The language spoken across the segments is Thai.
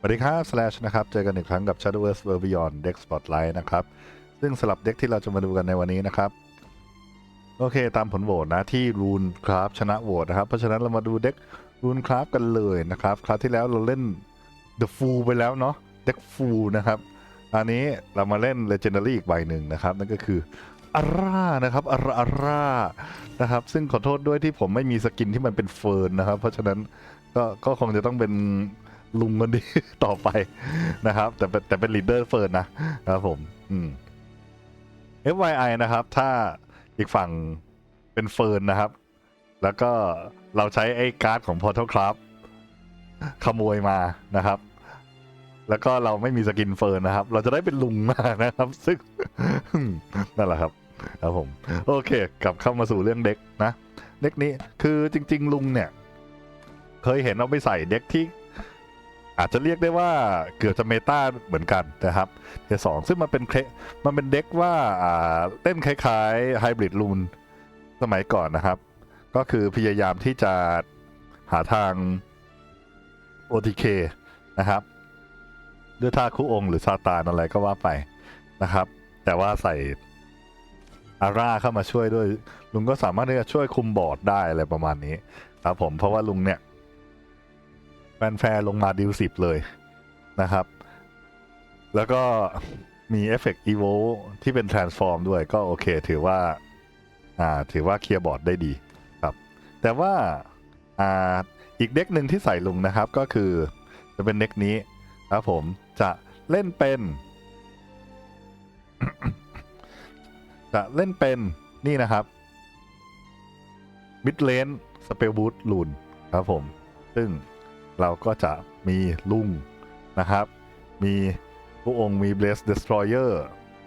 สวัสดีครับ Slash นะครับ เจอกันอีกครั้งกับ Shadowverse World Beyond Deck Spotlight นะครับ ซึ่งสลับเด็กที่เราจะมาดูกันในวันนี้นะครับ โอเค ตามผลโหวตนะที่รูนคราฟชนะโหวตนะครับ เพราะฉะนั้นเรามาดูเด็กรูนคราฟกันเลยนะครับ คราวที่แล้วเราเล่น The Fool ไปแล้วเนาะ เด็ก Fool นะครับ อันนี้เรามาเล่น Legendary อีกใบหนึ่งนะครับ นั่นก็คืออาร่านะครับอาร่าอาร่านะครับ ซึ่งขอโทษด้วยที่ผมไม่มีสกินที่มันเป็นเฟิร์นนะครับ เพราะฉะนั้นก็ก็คงจะต้องเป็น ลุงกันดีต่อไปนะครับ แต่เป็นแต่เป็นลีดเดอร์เฟิร์นนะครับผม อืม FYI นะครับ ถ้าอีกฝั่งเป็นเฟิร์นนะครับ แล้วก็เราใช้ไอ้การ์ดของ Portal Craft ขโมยมานะครับ แล้วก็เราไม่มีสกินเฟิร์นนะครับ เราจะได้เป็นลุงมานะครับ ซึ่งนั่นแหละครับ ครับผม โอเค กลับเข้ามาสู่เรื่องเด็กนะ เด็กนี้คือจริง ๆ ลุงเนี่ย เคยเห็นเอาไปใส่เด็กที่ อาจจะเรียกได้ว่าเกือบจะเมตาเหมือนกันนะครับเทสองซึ่งมันเป็นเคมันเป็นเด็กว่าอ่าเล่นคล้ายๆไฮบริดลูนสมัยก่อนนะครับ ก็คือพยายามที่จะหาทาง OTK นะครับ ด้วยท่าคู่องค์หรือซาตานอะไรก็ว่าไปนะครับ แต่ว่าใส่อาร่าเข้ามาช่วยด้วย ลุงก็สามารถที่จะช่วยคุมบอร์ดได้อะไรประมาณนี้ครับผมเพราะว่าลุงเนี่ย แฟนแฟร์ลงมาดิวสิบเลยนะครับ แล้วก็มีเอฟเฟกต์อีโวที่เป็น transform ด้วยก็โอเค ถือว่า อ่า ถือว่าเคลียร์บอร์ดได้ดีครับ แต่ว่า อ่า อีกเด็กหนึ่งที่ใส่ลุงนะครับก็คือจะเป็นเด็กนี้ครับผมจะเล่นเป็น จะเล่นเป็นนี่นะครับมิดเลนสเปลบูทลูนครับผม ซึ่ง เราก็จะมีลุงนะครับ มีผู้องค์มีเบสเดสทรอยเออร์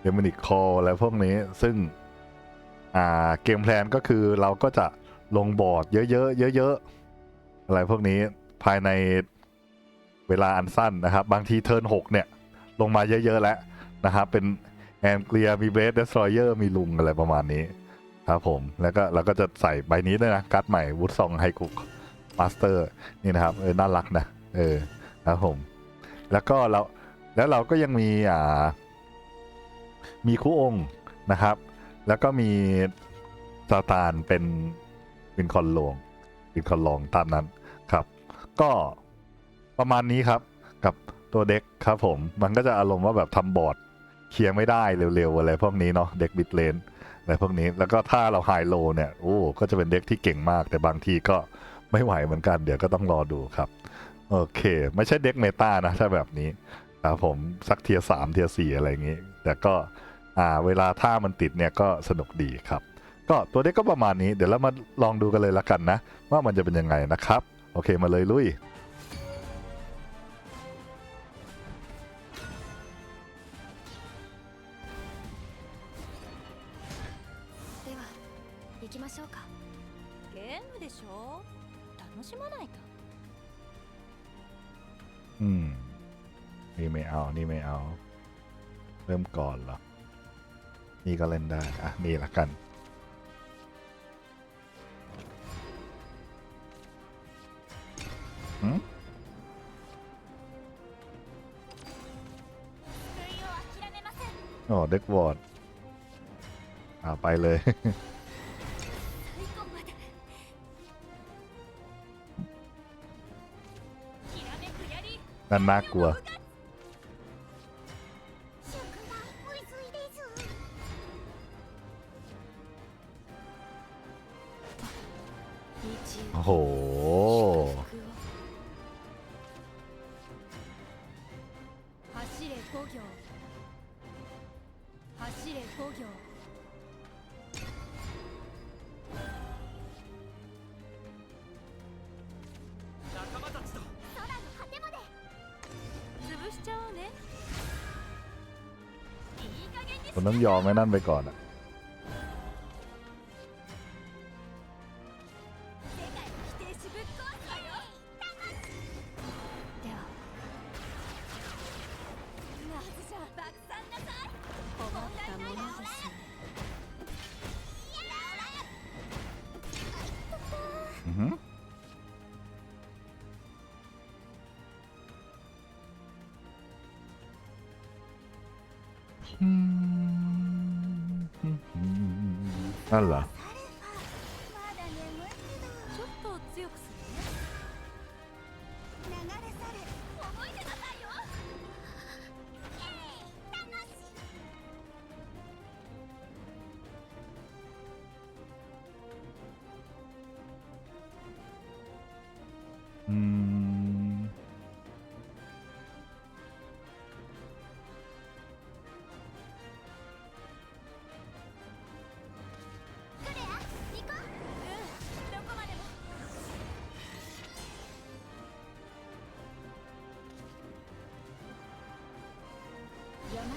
เดมอนิกคอลอะไรพวกนี้ ซึ่งเกมแพลนก็คือเราก็จะลงบอร์ดเยอะๆเยอะๆอะไรพวกนี้ภายในเวลาอันสั้นนะครับ บางทีเทิร์น6เนี่ย ลงมาเยอะ ๆ แล้วนะครับ เป็นแอนเกลียมีเบสเดสทรอยเออร์มีลุงอะไรประมาณนี้ ครับผม แล้วก็เราก็จะใส่ใบนี้ด้วยนะการ์ดใหม่วูดซองไฮกุก มาสเตอร์นี่นะครับเออน่ารักนะเออครับผม แล้วก็เราแล้วเราก็ยังมีอ่า มีคู่องค์นะครับ แล้วก็มีซาตานเป็นวินคอนลวงวินคอนลองตามนั้นครับ ก็ประมาณนี้ครับ กับตัวเด็กครับผม มันก็จะอารมณ์ว่าแบบทำบอร์ดเคลียร์ไม่ได้เร็วๆอะไรพวกนี้เนาะเด็กบิดเลนอะไรพวกนี้แล้วก็ถ้าเราไฮโลเนี่ยโอ้ก็จะเป็นเด็กที่เก่งมาก แต่บางทีก็ ไม่ไหวเหมือนกันเดี๋ยวก็ต้องรอดูครับ โอเค ไม่ใช่เด็กเมตานะ ถ้าแบบนี้ครับผมสักเทียสามเทียสี่อะไรอย่างนี้ แต่ก็อ่าเวลาท่ามันติดเนี่ยก็สนุกดีครับ ก็ตัวเด็กก็ประมาณนี้ เดี๋ยวเรามาลองดูกันเลยละกันนะ ว่ามันจะเป็นยังไงนะครับ โอเคมาเลยลุย อืม นี่ไม่เอา นี่ไม่เอา เริ่มก่อนเหรอ นี่ก็เล่นได้ อะ นี่ละกัน หืมโอ้เด็กวอร์ดอ่าไปเลย นั่ ผมต้องยอมให้นั่นไปก่อนอะ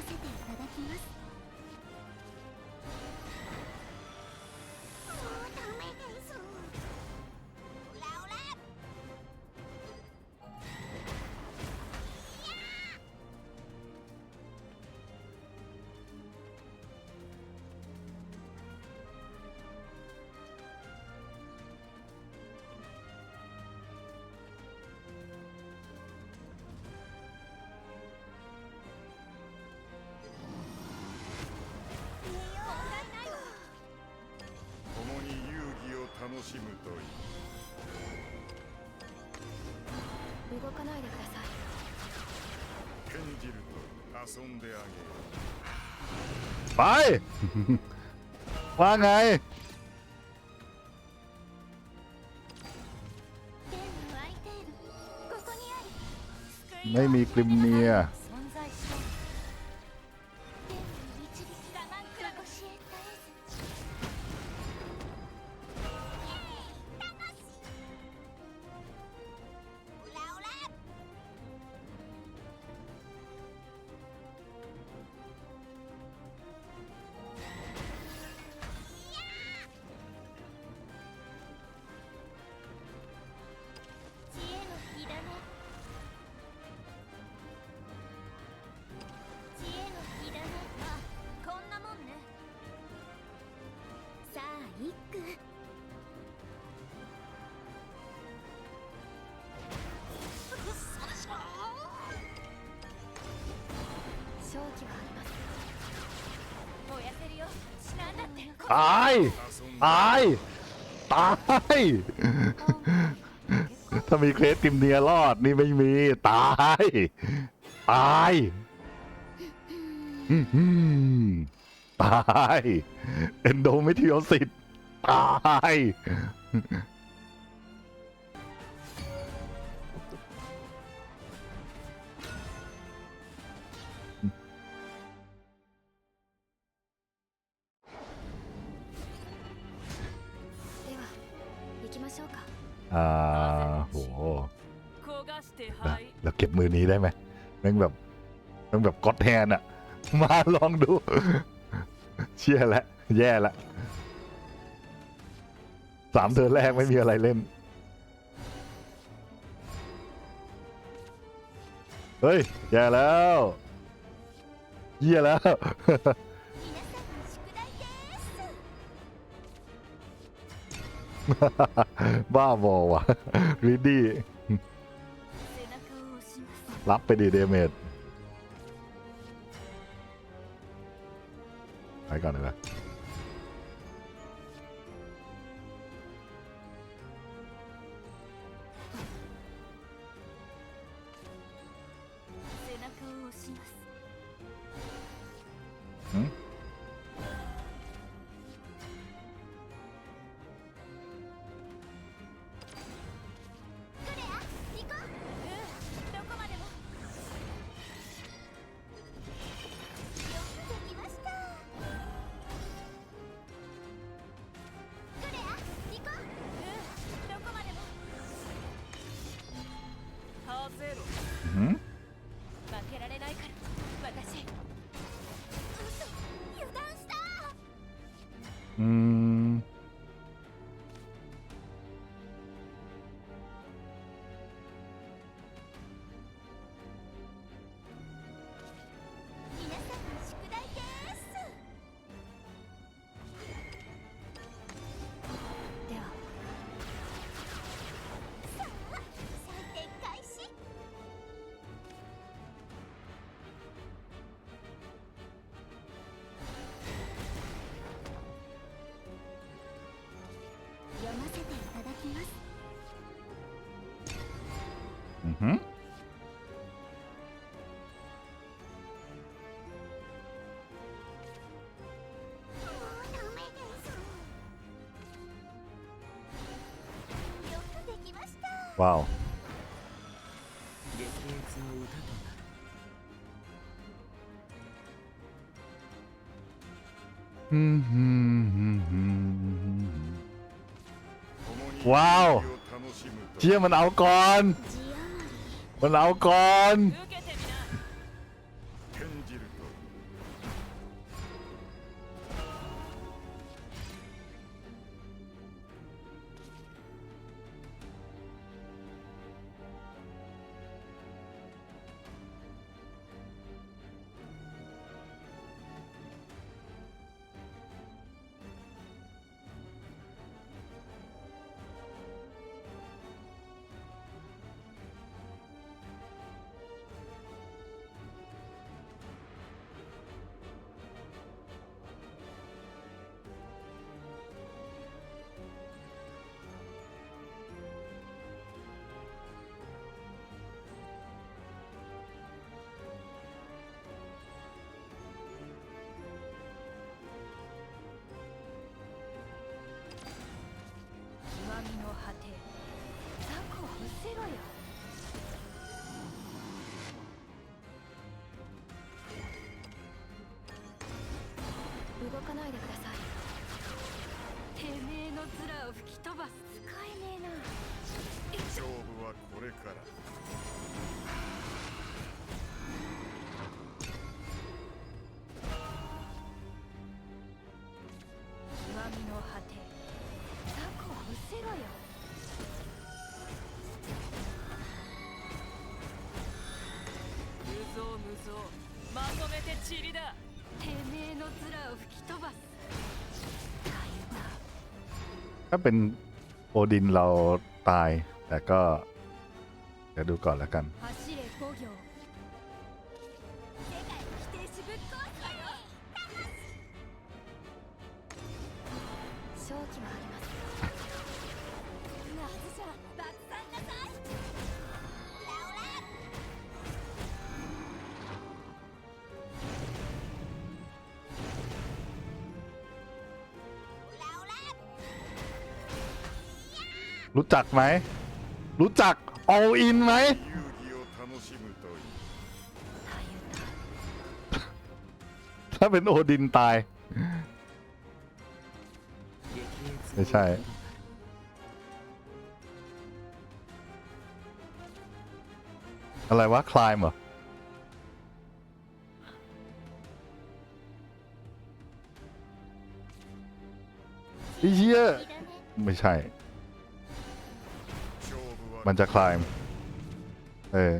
せていただきます。かないでくださいケンジルと遊んであげよう ไป ว่าไง 天のアイテールここにあり ไม่มีกริมเนีย ตายตายตายถ้ามีเครสติมเนียรอดนี่ไม่มี ตายตายตาย เอนโดไม่ทิออสิตตาย่าโหเราเก็บมือนี้ได้ไหมแม่งแบบแม่งแบบก็อดแฮนอะมาลองดู เชี่ยละ แย่แล้วสามเธอแรกไม่มีอะไรเล่น เฮ้ย แย่แล้ว เยี่ยแล้ว บ้าบอว่ะรีดดี้รับไปดีเดเมจไปก่อนเลยนะ嗯。ะ Угу. Вау. Wow. Chia mình ảo con. มันเอาก่อน 떠나야 될 ถ้าเป็นโอดินเราตาย แต่ก็ เดี๋ยวดูก่อนแล้วกัน รู้จักไหม รู้จักเอาอินไหม ถ้าเป็นโอดินตาย ไม่ใช่ อะไรวะ คลายเหรอไอ้เหี้ยไม่ใช่ มันจะคลายเออ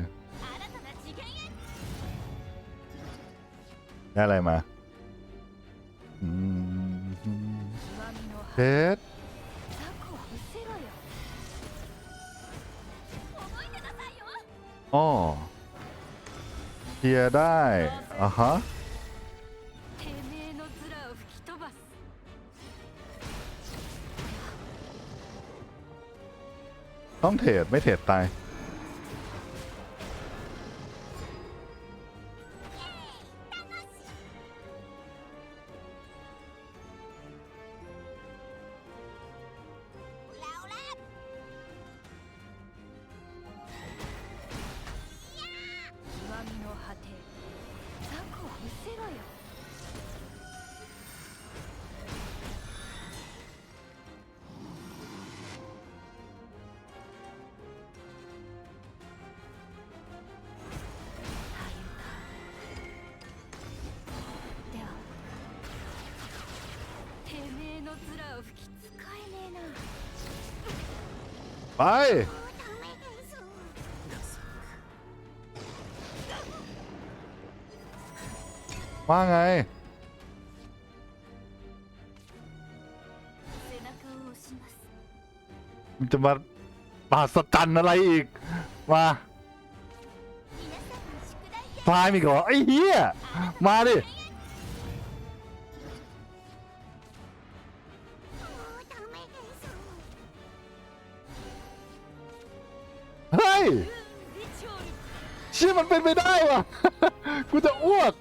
ได้อะไรมาเทสอ๋อเทียได้อะฮะ ต้องเทรดไม่เทรดตาย ไป ว่าไง มันจะมาปาสตันอะไรอีก มาพายมีกเอไอ้เหี้ย มาดิ เชี่ยมันเป็นไปได้วะกูจะอ้วก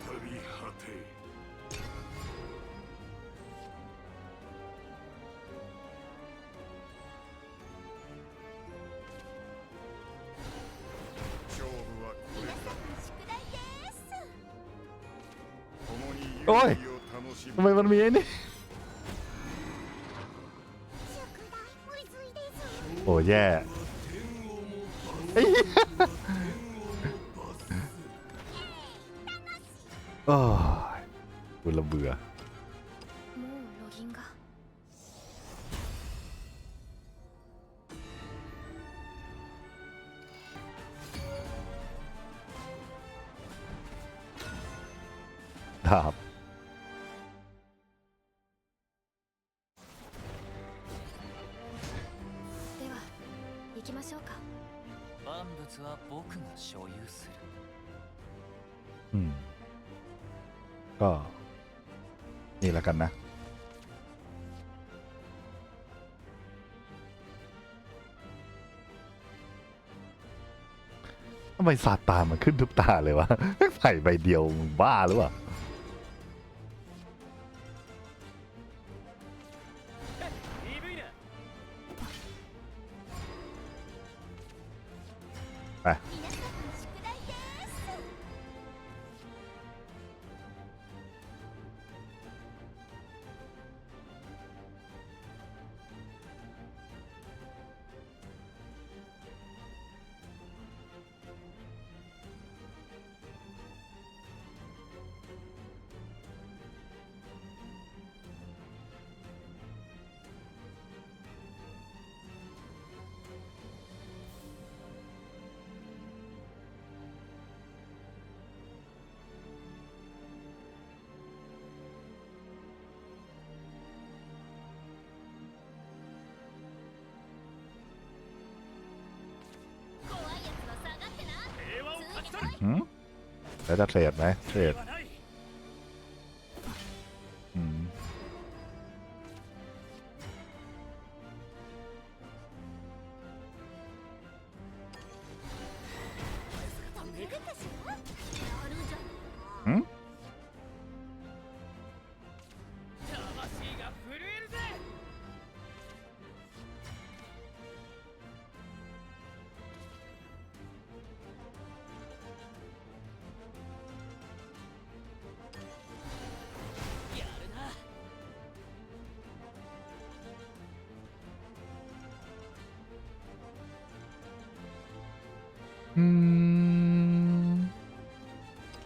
再び果て勝負はこれ皆さん宿題です共に遊おい戯を楽し ทำไม む มันมีไอ้นี่ 宿題むずいです โอ้แย่ไอ้เหี้ย 行きましょうか万物は僕が所有する อืม ก็ นี่แล้วกันนะ ทำไมซาตานมันขึ้นทุกตาเลยวะ ใส่ใบเดียวมึงบ้าหรือเปล่า แล้วจะเทรดไหมเทรด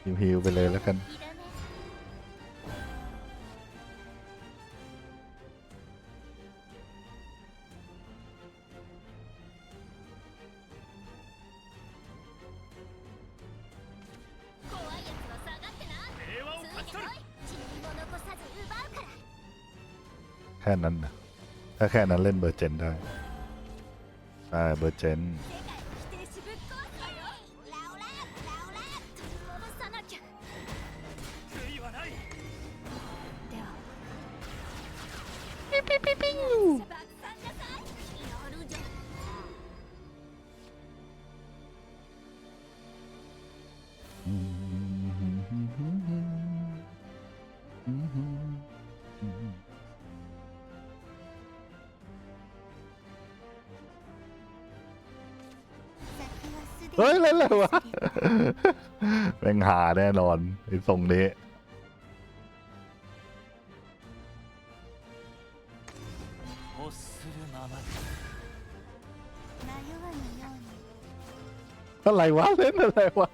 ฮิวฮิวไปเลยแล้วกัน แค่นั้นนะถ้าแค่นั้นเล่นเบอร์เจนได้ใช่เบอร์เจน เฮ้ยเล่นอะไรวะแม่งหาแน่นอนไอ้ทรงนี้อะไรวะเล่นอะไรวะ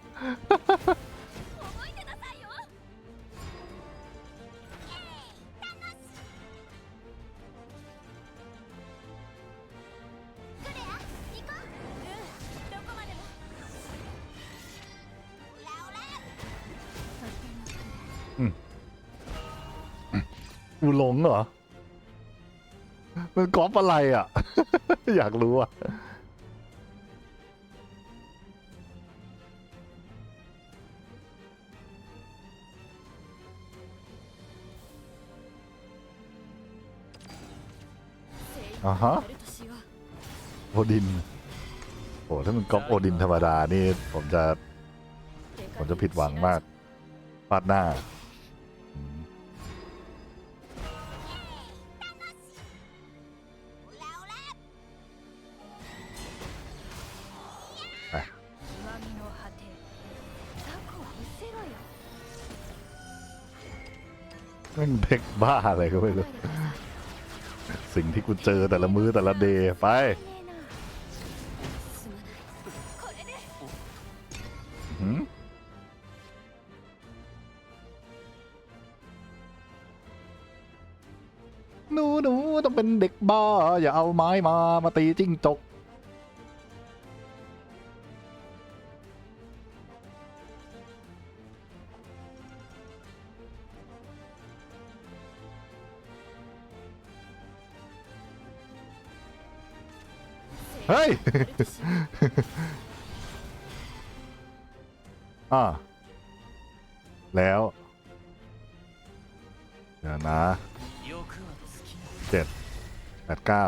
หลงเหรอ มันกรอปอะไรอะ อยากรู้อะ อ่าฮะ โอดิน โอ้ถ้ามันก๊อปโอดินธรรมดานี่ ผมจะ ผมจะผิดหวังมาก ปาดหน้า ม่งเด็กบ้าอะไรก็ไม่รู้ สิ่งที่กูเจอแต่ละมือแต่ละเดย์ไปหนูหนูต้องเป็นเด็กบ้า อย่าเอาไม้มามาตีจิ้งจก ฮ้อ่า แล้วเดี๋ยวนะเจ็ดแปดเก้า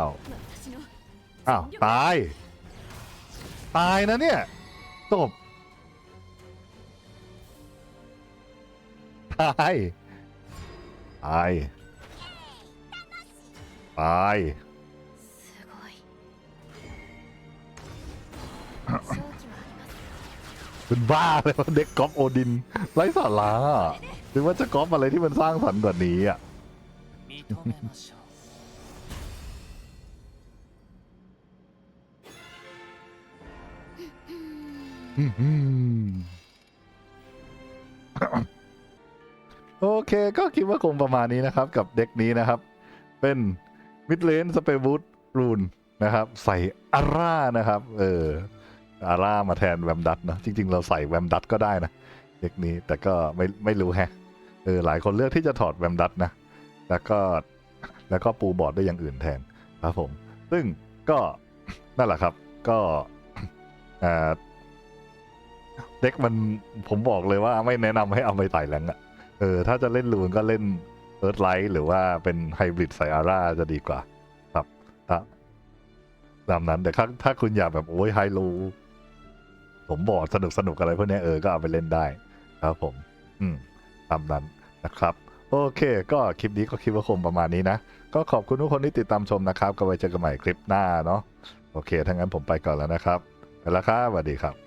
อ้าว ตาย ตายนะเนี่ยตบตาย ตาย ตาย เป็นบ้าเลยว่าเด็กกอฟโอดินไร้สาระหรือว่าจะกอฟอะไรที่มันสร้างสรรค์กว่านี้อะโอเคก็คิดว่าคงประมาณนี้นะครับ กับเด็กนี้นะครับ เป็นมิดเลนสเปรบูตรูนนะครับ ใส่อาร่านะครับ เออ อาร่ามาแทนแวมดัตนะจริง ๆ เราใส่แวมดัตก็ได้นะเด็กนี้แต่ก็ไม่ไม่รู้แฮะเออหลายคนเลือกที่จะถอดแวมดัตนะ แล้วก็แล้วก็ปูบอร์ดด้วยอย่างอื่นแทนครับผม ซึ่งก็นั่นแหละครับก็อ่าเด็กมันผมบอกเลยว่าไม่แนะนำให้เอาไปไต่แรงอะเออถ้าจะเล่นลูนก็เล่นเอิร์ธไลท์หรือว่าเป็นไฮบริดไซอาร่าจะดีกว่า ครับตามนั้นแต่ถ้าถ้าคุณอยากแบบโอ้ยไฮลู ผมบอกสนุกสนุกอะไรพวกนี้เออก็เอาไปเล่นได้ครับผม อืมตามนั้นนะครับโอเค ก็คลิปนี้ก็คิดว่าคงประมาณนี้นะ ก็ขอบคุณทุกคนที่ติดตามชมนะครับ ก็ไว้เจอกันใหม่คลิปหน้าเนาะโอเคถ้างั้นผมไปก่อนแล้วนะครับไปแล้วครับสวัสดีครับ